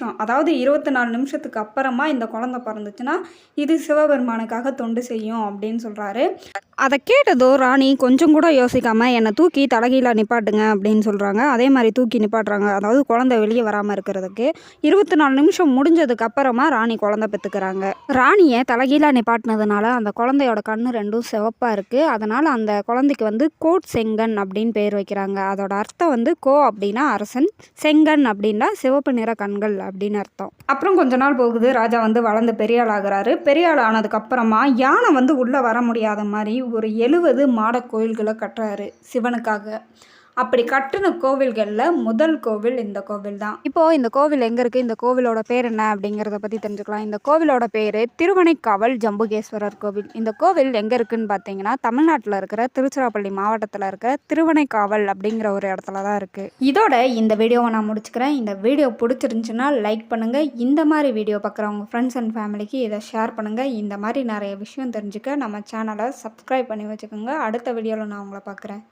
நிமிஷம். அதாவது இருபத்தி நாலு நிமிஷத்துக்கு அப்புறமா இந்த குழந்தை பிறந்துச்சுன்னா இது சிவபெருமானுக்காக தொண்டு செய்யும் அப்படின்னு சொல்கிறாரு அதை கேட்டதோ ராணி கொஞ்சம் கூட யோசிக்காமல் என்னை தூக்கி தலைகீழாக நிப்பாட்டுங்க அப்படின்னு சொல்கிறாங்க அதே மாதிரி தூக்கி நிப்பாட்டுறாங்க. அதாவது குழந்தை வெளியே வராமல் இருக்கிறதுக்கு. இருபத்தி நாலு நிமிஷம் முடிஞ்சதுக்கு அப்புறமா ராணி குழந்தை பெற்றுக்கிறாங்க ராணியை தலைகீழாக நிப்பாட்டினதுனால அந்த குழந்தையோட கண்ணு ரெண்டும் சிவப்பாக இருக்குது அதனால் அந்த குழந்தைக்கு வந்து கோட் செங்கன் அப்படின்னு பேர் வைக்கிறாங்க. அதோட அர்த்தம் வந்து கோ அப்படின்னா அரசன் செங்கன் அப்படின்னா சிவப்பு நிற கண்கள் அப்படின்னு அர்த்தம். அப்புறம் கொஞ்ச நாள் போகுது ராஜா வந்து வளர்ந்து பெரிய ஆள் ஆகிறாரு பெரிய ஆள் ஆனதுக்கப்புறமா யானை வந்து உள்ளே வர முடியாத மாதிரி ஒரு எழுபது மாடக் கோயில்களை கட்டுறாரு சிவனுக்காக. அப்படி கட்டின கோவில்களில் முதல் கோவில் இந்த கோவில் தான் இப்போது இந்த கோவில் எங்கே இருக்குது இந்த கோவிலோட பேர் என்ன அப்படிங்கிறத பற்றி தெரிஞ்சுக்கலாம். இந்த கோவிலோட பேர் திருவனைக்காவல் ஜம்புகேஸ்வரர் கோவில். இந்த கோவில் எங்கே இருக்குன்னு பார்த்தீங்கன்னா தமிழ்நாட்டில் இருக்கிற திருச்சிராப்பள்ளி மாவட்டத்தில் இருக்கிற திருவனைக்காவல் அப்படிங்கிற ஒரு இடத்துல தான் இருக்குது இதோட இந்த வீடியோவை நான் முடிச்சுக்கிறேன். இந்த வீடியோ பிடிச்சிருந்துச்சுன்னா லைக் பண்ணுங்கள் இந்த மாதிரி வீடியோ பார்க்குறவங்க ஃப்ரெண்ட்ஸ் அண்ட் ஃபேமிலிக்கு இதை ஷேர் பண்ணுங்கள் இந்த மாதிரி நிறைய விஷயம் தெரிஞ்சுக்க நம்ம சேனலை சப்ஸ்கிரைப் பண்ணி வச்சுக்கோங்க. அடுத்த வீடியோவில் நான் உங்களை பார்க்குறேன்